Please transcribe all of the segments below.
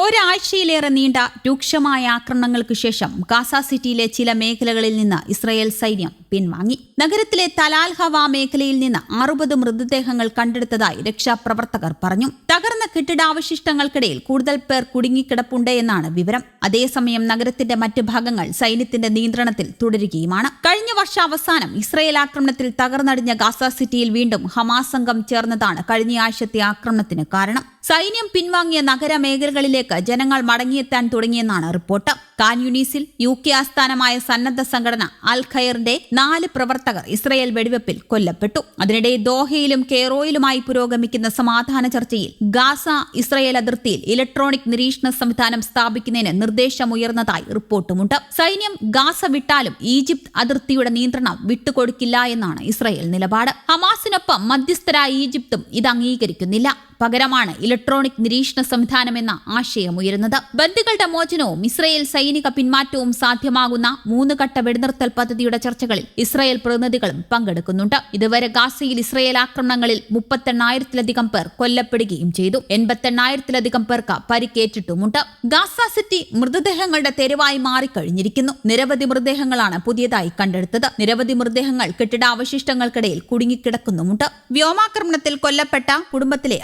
ഒരാഴ്ചയിലേറെ നീണ്ട രൂക്ഷമായ ആക്രമണങ്ങൾക്ക് ശേഷം ഗാസ സിറ്റിയിലെ ചില മേഖലകളിൽ നിന്ന് ഇസ്രയേൽ സൈന്യം പിൻവാങ്ങി. നഗരത്തിലെ തലാൽ ഹവ മേഖലയിൽ നിന്ന് അറുപത് മൃതദേഹങ്ങൾ കണ്ടെടുത്തതായി രക്ഷാപ്രവർത്തകർ പറഞ്ഞു. തകർന്ന കെട്ടിടാവശിഷ്ടങ്ങൾക്കിടയിൽ കൂടുതൽ പേർ കുടുങ്ങിക്കിടപ്പുണ്ട് എന്നാണ് വിവരം. അതേസമയം നഗരത്തിന്റെ മറ്റ് ഭാഗങ്ങൾ സൈന്യത്തിന്റെ നിയന്ത്രണത്തിൽ തുടരുകയുമാണ്. കഴിഞ്ഞ വർഷാവസാനം ഇസ്രയേൽ ആക്രമണത്തിൽ തകർന്നടിഞ്ഞ ഗാസ സിറ്റിയിൽ വീണ്ടും ഹമാസ് സംഘം ചേർന്നതാണ് കഴിഞ്ഞയാഴ്ചത്തെ ആക്രമണത്തിന് കാരണം. സൈന്യം പിൻവാങ്ങിയ നഗരമേഖലകളിലേക്ക് ജനങ്ങൾ മടങ്ങിയെത്താൻ തുടങ്ങിയെന്നാണ് റിപ്പോർട്ട്. കാൻയുനീസിൽ യു കെ ആസ്ഥാനമായ സന്നദ്ധ സംഘടന അൽ ഖയറിന്റെ നാല് പ്രവർത്തകർ ഇസ്രയേൽ വെടിവെപ്പിൽ കൊല്ലപ്പെട്ടു. അതിനിടെ ദോഹയിലും കെയറോയിലുമായി പുരോഗമിക്കുന്ന സമാധാന ചർച്ചയിൽ ഗാസ ഇസ്രയേൽ അതിർത്തിയിൽ ഇലക്ട്രോണിക് നിരീക്ഷണ സംവിധാനം സ്ഥാപിക്കുന്നതിന് നിർദ്ദേശമുയർന്നതായി റിപ്പോർട്ടുമുണ്ട്. സൈന്യം ഗാസ വിട്ടാലും ഈജിപ്ത് അതിർത്തിയുടെ നിയന്ത്രണം വിട്ടുകൊടുക്കില്ല എന്നാണ് ഇസ്രയേൽ നിലപാട്. ഹമാസിനൊപ്പം മധ്യസ്ഥരായ ഈജിപ്തും ഇത് അംഗീകരിക്കുന്നില്ല. പകരമാണ് ഇലക്ട്രോണിക് നിരീക്ഷണ സംവിധാനമെന്ന ആശയം ഉയരുന്നത് ബന്ദികളുടെ മോചനവും ഇസ്രയേൽ സൈനിക പിന്മാറ്റവും സാധ്യമാകുന്ന മൂന്ന് ഘട്ട വെടിനിർത്തൽ പദ്ധതിയുടെ ചർച്ചകളിൽ ഇസ്രയേൽ പ്രതിനിധികളും പങ്കെടുക്കുന്നുണ്ട്. ഇതുവരെ ഗാസയിൽ ഇസ്രയേൽ ആക്രമണങ്ങളിൽ മുപ്പത്തെണ്ണായിരത്തിലധികം പേർ കൊല്ലപ്പെടുകയും ചെയ്തു. എൺപത്തെണ്ണായിരത്തിലധികം പേർക്ക് പരിക്കേറ്റിട്ടുമുണ്ട്. Gaza city മൃതദേഹങ്ങളുടെ തെരുവായി മാറിക്കഴിഞ്ഞിരിക്കുന്നു. നിരവധി മൃതദേഹങ്ങളാണ് പുതിയതായി കണ്ടെടുത്തത്. നിരവധി മൃതദേഹങ്ങൾ കെട്ടിടാവശിഷ്ടങ്ങൾക്കിടയിൽ കുടുങ്ങിക്കിടക്കുന്നുമുണ്ട്. വ്യോമാക്രമണത്തിൽ കൊല്ലപ്പെട്ട കുടുംബത്തിലെ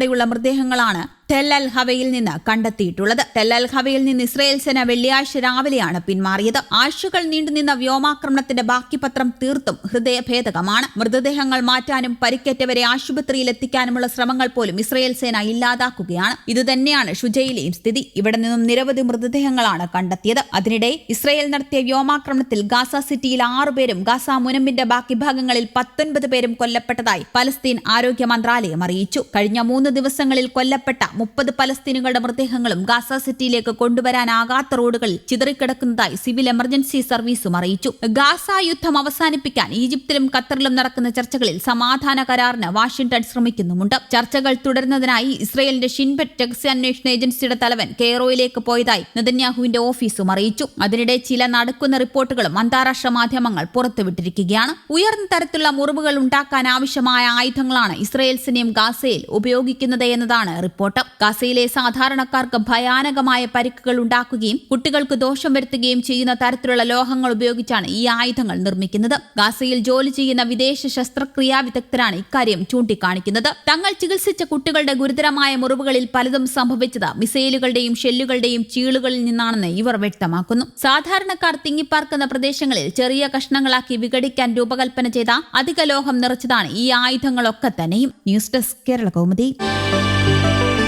അംഗങ്ങളുടേതുൾപ്പെടെയുള്ള മൃതദേഹങ്ങളാണ് ടെല്ലൽ ഹവയിൽ നിന്ന് കണ്ടെത്തിയിട്ടുള്ളത്. ടെല്ലൽ ഹവയിൽ നിന്ന് ഇസ്രയേൽ സേന വെള്ളിയാഴ്ച രാവിലെയാണ് പിന്മാറിയത്. ആഴ്ചകൾ നീണ്ടുനിന്ന വ്യോമാക്രമണത്തിന്റെ ബാക്കി പത്രം തീർത്തും ഹൃദയഭേദകമാണ്. മൃതദേഹങ്ങൾ മാറ്റാനും പരിക്കേറ്റവരെ ആശുപത്രിയിൽ എത്തിക്കാനുമുള്ള ശ്രമങ്ങൾ പോലും ഇസ്രയേൽ സേന ഇല്ലാതാക്കുകയാണ്. ഇതുതന്നെയാണ് ഷുജയിലെയും സ്ഥിതി. ഇവിടെ നിന്നും നിരവധി മൃതദേഹങ്ങളാണ് കണ്ടെത്തിയത്. അതിനിടെ ഇസ്രയേൽ നടത്തിയ വ്യോമാക്രമണത്തിൽ ഗാസ സിറ്റിയിൽ ആറുപേരും ഗാസ മുനമ്പിന്റെ ബാക്കി ഭാഗങ്ങളിൽ പത്തൊൻപത് പേരും കൊല്ലപ്പെട്ടതായി പലസ്തീൻ ആരോഗ്യ മന്ത്രാലയം അറിയിച്ചു. കഴിഞ്ഞ മൂന്ന് ദിവസങ്ങളിൽ കൊല്ലപ്പെട്ട മുപ്പത് പലസ്തീനുകളുടെ മൃതദേഹങ്ങളും ഗാസ സിറ്റിയിലേക്ക് കൊണ്ടുവരാനാകാത്ത റോഡുകളിൽ ചിതറിക്കിടക്കുന്നതായി സിവിൽ എമർജൻസി സർവീസും അറിയിച്ചു. ഗാസ യുദ്ധം അവസാനിപ്പിക്കാൻ ഈജിപ്തിലും ഖത്തറിലും നടക്കുന്ന ചർച്ചകളിൽ സമാധാന കരാറിന് വാഷിംഗ്ടൺ ശ്രമിക്കുന്നുമുണ്ട്. ചർച്ചകൾ തുടരുന്നതിനായി ഇസ്രയേലിന്റെ ഷിൻബെറ്റ് രഹസ്യാന്വേഷണ ഏജൻസിയുടെ തലവൻ കെയറോയിലേക്ക് പോയതായി നെതന്യാഹുവിന്റെ ഓഫീസും അറിയിച്ചു. അതിനിടെ ചില നടക്കുന്ന റിപ്പോർട്ടുകളും അന്താരാഷ്ട്ര മാധ്യമങ്ങൾ പുറത്തുവിട്ടിരിക്കുകയാണ്. ഉയർന്ന തരത്തിലുള്ള മുറിവുകൾ ഉണ്ടാക്കാൻ ആവശ്യമായ ആയുധങ്ങളാണ് ഇസ്രയേൽ സൈന്യം ഗാസയിൽ ഉപയോഗിക്കുന്നത്. എന്നതാണ് റിപ്പോർട്ട്. ഗസയിലെ സാധാരണക്കാർക്ക് ഭയാനകമായ പരിക്കുകൾ ഉണ്ടാക്കുകയും കുട്ടികൾക്ക് ദോഷം വരുത്തുകയും ചെയ്യുന്ന തരത്തിലുള്ള ലോഹങ്ങൾ ഉപയോഗിച്ചാണ് ഈ ആയുധങ്ങൾ നിർമ്മിക്കുന്നത്. ഗാസയിൽ ജോലി ചെയ്യുന്ന വിദേശ ശസ്ത്രക്രിയാ വിദഗ്ധരാണ് ഇക്കാര്യം ചൂണ്ടിക്കാണിക്കുന്നത്. തങ്ങൾ ചികിത്സിച്ച കുട്ടികളുടെ ഗുരുതരമായ മുറിവുകളിൽ പലതും സംഭവിച്ചത് മിസൈലുകളുടെയും ഷെല്ലുകളുടെയും ചീളുകളിൽ നിന്നാണെന്ന് ഇവർ വ്യക്തമാക്കുന്നു. സാധാരണക്കാർ തിങ്ങിപ്പാർക്കുന്ന പ്രദേശങ്ങളിൽ ചെറിയ കഷ്ണങ്ങളാക്കി വിഘടിക്കാൻ രൂപകൽപ്പന ചെയ്ത അധിക ലോഹം നിറച്ചതാണ് ഈ ആയുധങ്ങളൊക്കെ തന്നെയും. News desk Kerala Kaumudi. thank you